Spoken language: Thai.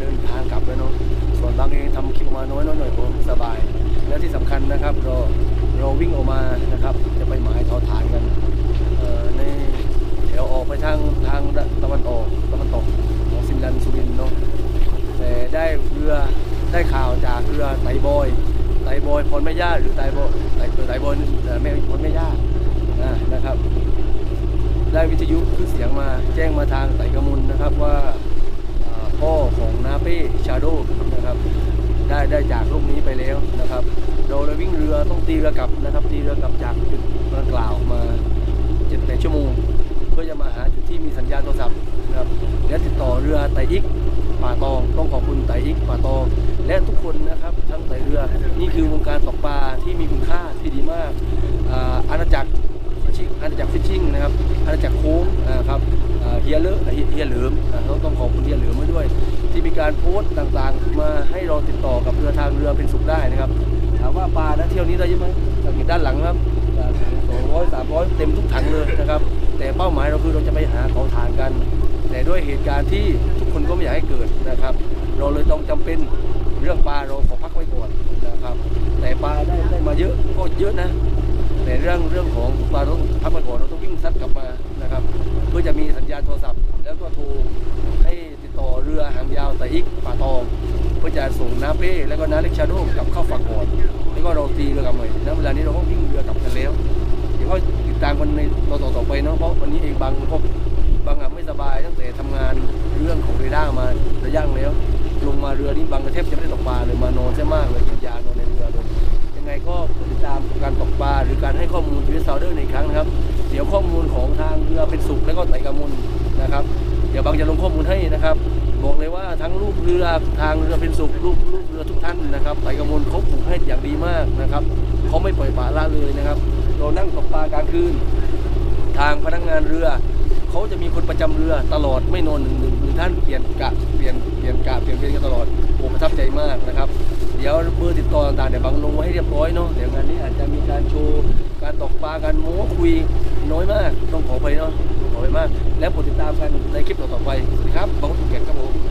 เดินทางกลับแล้วเนาะส่วนบางเองทำคลิปออกมาน้อยหน่อยผมสบาย และที่สำคัญนะครับเราเราวิ่งออกมานะครับ จะไปหมายทาฐานกันเอ่อในแถวออกไปทางทางตะวันออกตะวันตกของซินดันสุรินเนาะแต่ได้เรือได้ข่าวจากเรือไตบอยไตบอยพรแม่ย่าหรือไตบอยไตไตบอยเอ่อแม่พรแม่ย่าอ่านะครับ ได้วิทยุขึ้นเสียงมาแจ้งมาทางไตกระมุลนะครับว่าพ่อของ ป้ชาโดนะครับได้ได้จากลูกนี้ไปแล้วนะครับ เราเลยวิ่งเรือต้องตีเรือกลับนะครับ ตีเรือกลับจากจุดดังกล่าวมาเจ็ดแปดชั่วโมงเพื่อจะมาหาจุดที่มีสัญญาณโทรศัพท์นะครับและติดต่อเรือไต่อิกป่าตองต้องขอบคุณไต่อิกป่าตอง และทุกคนนะครับทั้งไต่เรือนี่คือวงการตกปลาที่มี อาณาจักรโค้งนะครับอ่าเฮียเลอะเฮียเฮียเหลิมอ่าต้องต้องขอบคุณเฮียเหลิมไว้ด้วย ที่มีการโพสต์ต่างๆ มาให้เราติดต่อกับเรือทางเรือเป็นสุขได้นะครับถามว่าปลานะเที่ยวนี้ได้เยอะไหมเราเห็นด้านหลังนะครับสองร้อยสามร้อยเต็มทุกถังเลยนะครับ แต่เป้าหมายเราคือเราจะไปหาเขาทานกัน แต่ด้วยเหตุการณ์ที่ทุกคนก็ไม่อยากให้เกิดนะครับ เราเลยต้องจำเป็นเรื่องปลาเราขอพักไว้ก่อนนะครับ แต่ปลาได้ได้มาเยอะก็เยอะนะ แต่เรื่องเรื่องของปลาต้องพักไปก่อนเราต้องวิ่งซัดกลับมานะครับ เพื่อจะมีสัญญาณโทรศัพท์ แล้วก็โทรให้ติดต่อเรือหางยาวแต่อีกป่าตองเพื่อจะส่งน้าเป้แล้วก็น้าเล็กชาโดกลับเข้าฝั่งก่อนแล้วก็เราตีเรือกลับใหม่ณเวลานี้เราก็วิ่งเรือกลับกันแล้วเดี๋ยวก็ติดตามกันในต่อต่อๆไปเนาะเพราะวันนี้เองบางก็บางอะไม่สบายตั้งแต่ทำงานเรื่องของเรดาร์มาระยะแล้ว ลงมาเรือนี่บางกระเทบจะไม่ได้ตกปลาเลยมานอนใช่มากเลย การให้ข้อมูลชีวิตซาวเดอร์ในอีกครั้งนะครับ เดี๋ยวข้อมูลของทางเรือเป็นสุขแล้วก็ไต่กระมุลนะครับ เดี๋ยวบางจะลงข้อมูลให้นะครับบอกเลยว่าทั้งลูกเรือทางเรือเป็นสุขลูกลูกเรือทุกท่านนะครับไต่กระมุลเขาปลูกให้อย่างดีมากนะครับเขาไม่ปล่อยปละละเลยนะครับ เรานั่งตกปลากลางคืน ทางพนักงานเรือ เขาจะมีคนประจำเรือตลอดไม่นอนหนึ่งหนึ่งท่านเปลี่ยนกะเปลี่ยนเปลี่ยนกะเปลี่ยนเวรกันตลอดผมประทับใจมากนะครับ เดี๋ยวเบอร์ติดต่อต่างๆเดี๋ยวบังลงไว้ให้เรียบร้อยเนาะเดี๋ยวงานนี้อาจจะมีการโชว์การตกปลาการโม้คุยน้อยมากต้องขอไปเนาะต้องขอไปมาก และโปรดติดตามกันในคลิปต่อๆไปสวัสดีครับบังภูเกตครับผม